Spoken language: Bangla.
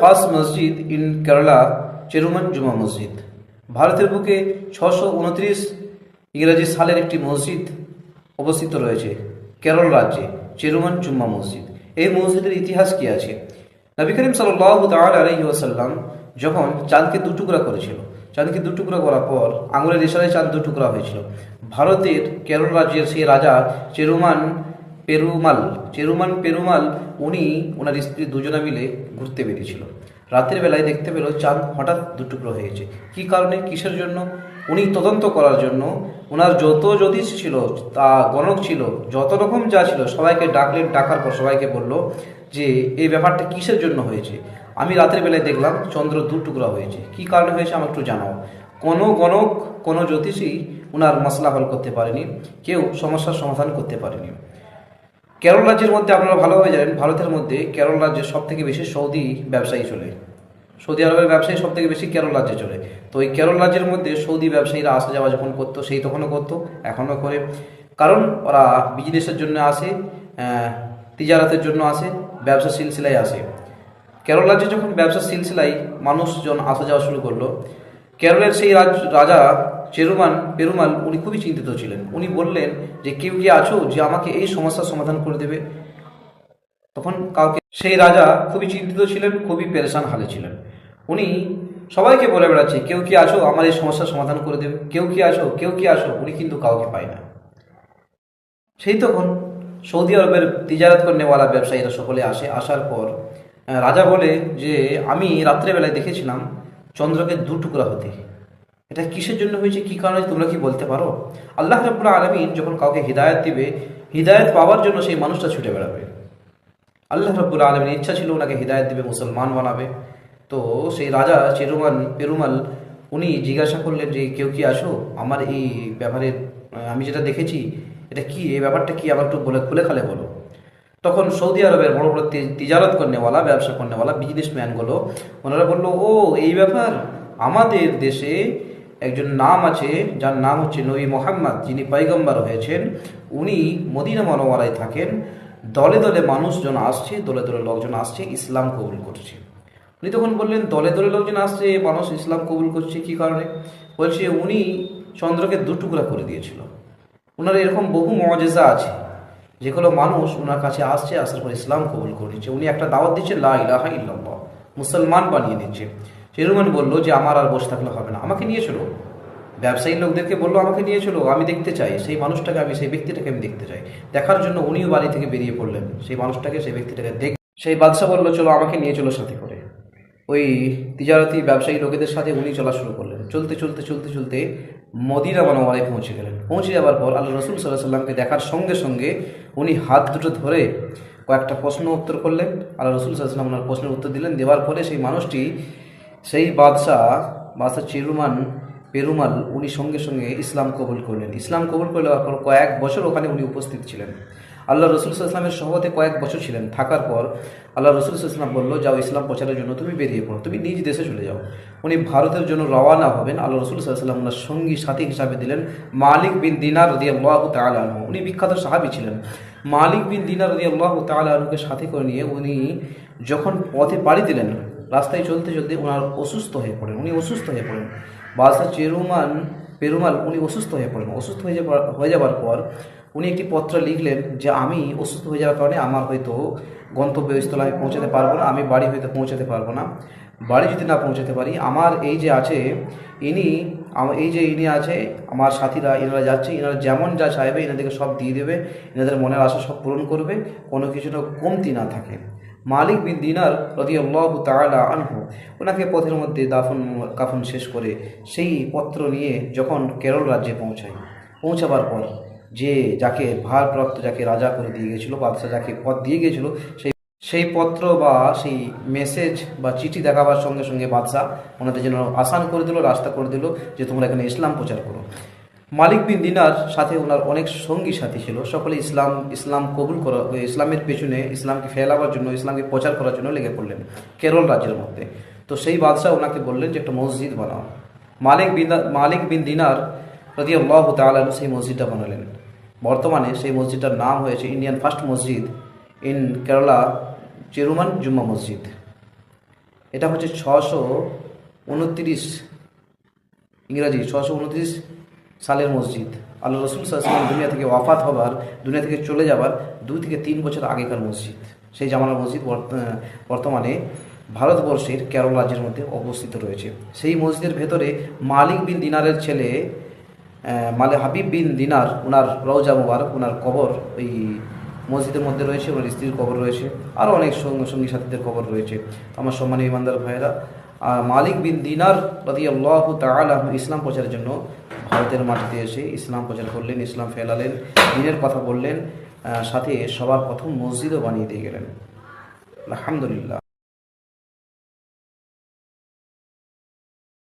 ফার্স্ট মসজিদ ইন কেরালা, চেরুমান জুমা মসজিদ। ভারতের বুকে ছশো উনত্রিশ ইংরাজি সালের একটি মসজিদ অবস্থিত রয়েছে, কেরল রাজ্যে, চেরুমান জুম্মা মসজিদ। এই মসজিদের ইতিহাস কি আছে? নবী করিম সাল্লাহ আলহি যখন চাঁদকে দু টুকরা করেছিল, চাঁদকে দু টুকরা করার পর আঙুলের ইশারায় চাঁদ দু টুকরা হয়েছিল। ভারতের কেরল রাজ্যের সেই রাজা চেরুমান পেরুমাল, চেরুমান পেরুমাল, উনি ওনার স্ত্রী দুজনে মিলে ঘুরতে বেরিয়েছিল। রাতের বেলায় দেখতে পেল চাঁদ হঠাৎ দুটুকরো হয়েছে। কি কারণে? কিসের জন্য? উনি তদন্ত করার জন্য ওনার যত জ্যোতিষ ছিল, তা গণক ছিল, যত রকম যা ছিল, সবাইকে ডাকলেন, ডাকার পর সবাইকে বলল যে, এই ব্যাপারটা কিসের জন্য হয়েছে? আমি রাতের বেলায় দেখলাম চন্দ্র দু টুকরা হয়েছে। কি কারণে হয়েছে আমাকে একটু জানাও। কোনো গণক, কোনো জ্যোতিষী ওনার মশলা হল করতে পারেনি, কেউ সমস্যার সমাধান করতে পারেনি। কেরল রাজ্যের মধ্যে আপনারা ভালোভাবে জানেন ভারতের মধ্যে কেরল রাজ্যে সব থেকে বেশি সৌদি ব্যবসায়ী চলে। সৌদি আরবের ব্যবসায়ী সব থেকে বেশি কেরল রাজ্যে চলে। তো এই কেরল রাজ্যের মধ্যে সৌদি ব্যবসায়ীরা আসা যাওয়া যখন করতো, সেই তখনও করতো, এখনও করে। কারণ ওরা বিজনেসের জন্য আসে তিজারাতের জন্য আসে ব্যবসা সিলসিলায় আসে। কেরল রাজ্যে যখন ব্যবসা সিলসিলায় মানুষজন আসা যাওয়া শুরু করল কেরলের সেই রাজ, রাজা চেরুমান, পেরুমাল উনি খুবই চিন্তিত ছিলেন। উনি বললেন যে, কেউ কি আছো যে আমাকে এই সমস্যার সমাধান করে দেবে? তখন কাউকে, সেই রাজা খুবই চিন্তিত ছিলেন, খুবই পেরেশান হালে ছিলেন। উনি সবাইকে বলে বেড়াচ্ছে, কেউ কি আছো আমার এই সমস্যার সমাধান করে দেবে? কেউ কি আছো? কেউ কি আছো? উনি কিন্তু কাউকে পায় না। সেই তখন সৌদি আরবের তিজারাত করেনেওয়ালা ব্যবসায়ীরা সকলে আসে। আসার পর রাজা বলে যে, আমি রাত্রেবেলায় দেখেছিলাম চন্দ্রকে দু টুকরা হতে। এটা কিসের জন্য হয়েছে? কি কারণে? তোমরা কি বলতে পারো? আল্লাহ রবুল্লা আলমিন যখন কাউকে হৃদায়ত দিবে, হৃদায়ত পাওয়ার জন্য সেই মানুষটা ছুটে বেড়াবে। আল্লাহ রব্বুল আলমের ইচ্ছা ছিল ওনাকে হৃদায়ত দিবে, মুসলমান বানাবে। তো সেই রাজা চেরুমান, পেরুমাল, উনি জিজ্ঞাসা করলেন যে, কেউ কি আসো আমার এই ব্যাপারে আমি যেটা দেখেছি, এটা কি? এই ব্যাপারটা কি? আবার একটু বলে, খুলে খালে বলো। তখন সৌদি আরবের বড় বড় তিজারত করনেওয়ালা, ব্যবসা করনেওয়ালা বিজনেসম্যানগুলো ওনারা বলল, ও, এই ব্যাপার? আমাদের দেশে একজন নাম আছে, যার নাম হচ্ছে নবী মোহাম্মদ, যিনি পাইগম্বার হয়েছেন। উনি মদিনা মনোয়ারায় থাকেন। দলে দলে মানুষজন আসছে, দলে দলে লোকজন আসছে, ইসলাম কবুল করছে। উনি তখন বললেন, দলে দলে লোকজন আসছে, মানুষ ইসলাম কবুল করছে, কি কারণে? বলছে, উনি চন্দ্রকে দুটুকরা করে দিয়েছিল। ওনার এরকম বহু মজেজা আছে। যেগুলো মানুষ ওনার কাছে আসছে, আসার পর ইসলাম কবুল করে নিচ্ছে। উনি একটা দাওয়াত দিচ্ছে, লা ইলাহা ইল্লাল্লাহ মুসলমান বানিয়ে দিচ্ছে। চেরুমান বলল যে, আমার আর বসে থাকলে হবে না। আমাকে নিয়ে চলো। ব্যবসায়ী লোকদেরকে বলল, আমাকে নিয়ে চলো, আমি দেখতে চাই। সেই মানুষটাকে আমি, সেই ব্যক্তিটাকে আমি দেখতে চাই। দেখার জন্য উনিও বাড়ি থেকে বেরিয়ে পড়লেন। সেই মানুষটাকে, সেই ব্যক্তিটাকে দেখ, সেই বাদশাহ বলল, চলো, আমাকে নিয়ে চলো সাথে করে। ওই তিজারতি ব্যবসায়ী লোকেদের সাথে উনি চলা শুরু করলেন। চলতে চলতে চলতে চলতে মদিনা মানোয়ারায় পৌঁছে গেলেন। পৌঁছে যাওয়ার পর আল্লাহ রসুল সাল্লাহ সাল্লামকে দেখার সঙ্গে সঙ্গে উনি হাত দুটো ধরে কয়েকটা প্রশ্ন উত্তর করলেন। আল্লাহ রসুল সাল্লাম ওনার প্রশ্নের উত্তর দিলেন। দেওয়ার পরে সেই মানুষটি, সেই বাদশাহ বাদশাহ চিরুমান পেরুমাল, উনি সঙ্গে সঙ্গে ইসলাম কবুল করলেন। ইসলাম কবুল করে দেওয়ার পর কয়েক বছর ওখানে উনি উপস্থিত ছিলেন। আল্লাহ রসুল ইসলামের সহতে কয়েক বছর ছিলেন। থাকার পর আল্লাহ রসুল ইসলাম বলল, যাও ইসলাম প্রচারের জন্য তুমি বেরিয়ে পড়ো, তুমি নিজ দেশে চলে যাও। উনি ভারতের জন্য রওয়ানা হবেন। আল্লাহ রসুল সাল্লাম ওনার সঙ্গী, সাথী হিসাবে দিলেন মালিক বিন দিনার রদি আল্লাহ তালু উনি বিখ্যাত সাহাবি ছিলেন। মালিক বিন দিনার রদি আল্লাহ তালুকে সাথে করে নিয়ে উনি যখন পথে পাড়ি দিলেন, রাস্তায় চলতে চলতে ওনার অসুস্থ হয়ে পড়েন। উনি অসুস্থ হয়ে পড়েন। বাদশাহ চেরুমান, পেরুমাল, উনি অসুস্থ হয়ে পড়েন। অসুস্থ হয়ে যাবার হয়ে যাবার পর উনি একটি পত্র লিখলেন যে আমি অসুস্থ হয়ে যাওয়ার কারণে আমার হয়তো গন্তব্যস্থলে আমি পৌঁছাতে পারব না, আমি বাড়ি হয়তো পৌঁছাতে পারব না। বাড়ি যদি না পৌঁছাতে পারি, আমার এই যে আছে, ইনি এই যে ইনি আছে, আমার সাথীরা, এনারা যাচ্ছে, এনারা যেমন যা চাইবে, এনাদেরকে সব দিয়ে দেবে, এনাদের মনের আশা সব পূরণ করবে, কোনো কিছুটা কমতি না থাকে। মালিক বিন দিনার রদি আল্লাহ তালা আনহু, ওনাকে পথের মধ্যে দাফন, কাফন শেষ করে সেই পত্র নিয়ে যখন কেরল রাজ্যে পৌঁছায়, পৌঁছাবার পর যে যাকে ভারপ্রাপ্ত, যাকে রাজা করে দিয়ে গেছিল, বাদশাহ যাকে পদ দিয়ে গেছিল, সেই সেই পত্র বা সেই মেসেজ বা চিঠি দেখাবার সঙ্গে সঙ্গে বাদশাহ ওনাদের জন্য আসান করে দিল, রাস্তা করে দিল যে তোমরা এখানে ইসলাম প্রচার করো। মালিক বিন দিনার সাথে ওনার অনেক সঙ্গী সাথী ছিল। সকলে ইসলাম ইসলাম কবুল করা, ইসলামের পেছনে ইসলামকে ফেলাবার জন্য, ইসলামকে প্রচার করার জন্য লেগে পড়লেন কেরল রাজ্যের মধ্যে। তো সেই বাদশাহ ওনাকে বললেন যে একটা মসজিদ বানাও। মালিক বিন মালিক বিন দিনার রদি আল্লাহ তালু সেই মসজিদটা বানালেন। বর্তমানে সেই মসজিদটার নাম হয়েছে Indian first masjid in Kerala Cheraman Juma Masjid এটা হচ্ছে ছশো উনত্রিশ ইংরাজি, ছশো উনত্রিশ সালের মসজিদ। আল্লাহ রসুল সাল্লাম দুনিয়া থেকে ওয়াফাত হবার, দুনিয়া থেকে চলে যাবার দুই থেকে তিন বছর আগেকার মসজিদ। সেই জামানার মসজিদ বর্ত- বর্তমানে ভারতবর্ষের কেরল রাজ্যের মধ্যে অবস্থিত রয়েছে। সেই মসজিদের ভেতরে মালিক বিন দিনারের ছেলে মালে হাবিব বিন দিনার ওনার রওজা মুবারক ওনার কবর, ওই মসজিদের মধ্যে রয়েছে ওনার স্ত্রীর কবর রয়েছে আরও অনেক সঙ্গী সাথীদের কবর রয়েছে। আমার সম্মানীয় ইমানদার ভাইয়েরা আর মালিক বিন দিনার রাদি আল্লাহ তালা ইসলাম প্রচারের জন্য ভারতের মাটিতে এসে ইসলাম প্রচার করলেন, ইসলাম ফেলালেন, দিনের কথা বললেন সাথে সবার প্রথম মসজিদও বানিয়ে দিয়ে গেলেন। আলহামদুলিল্লাহ।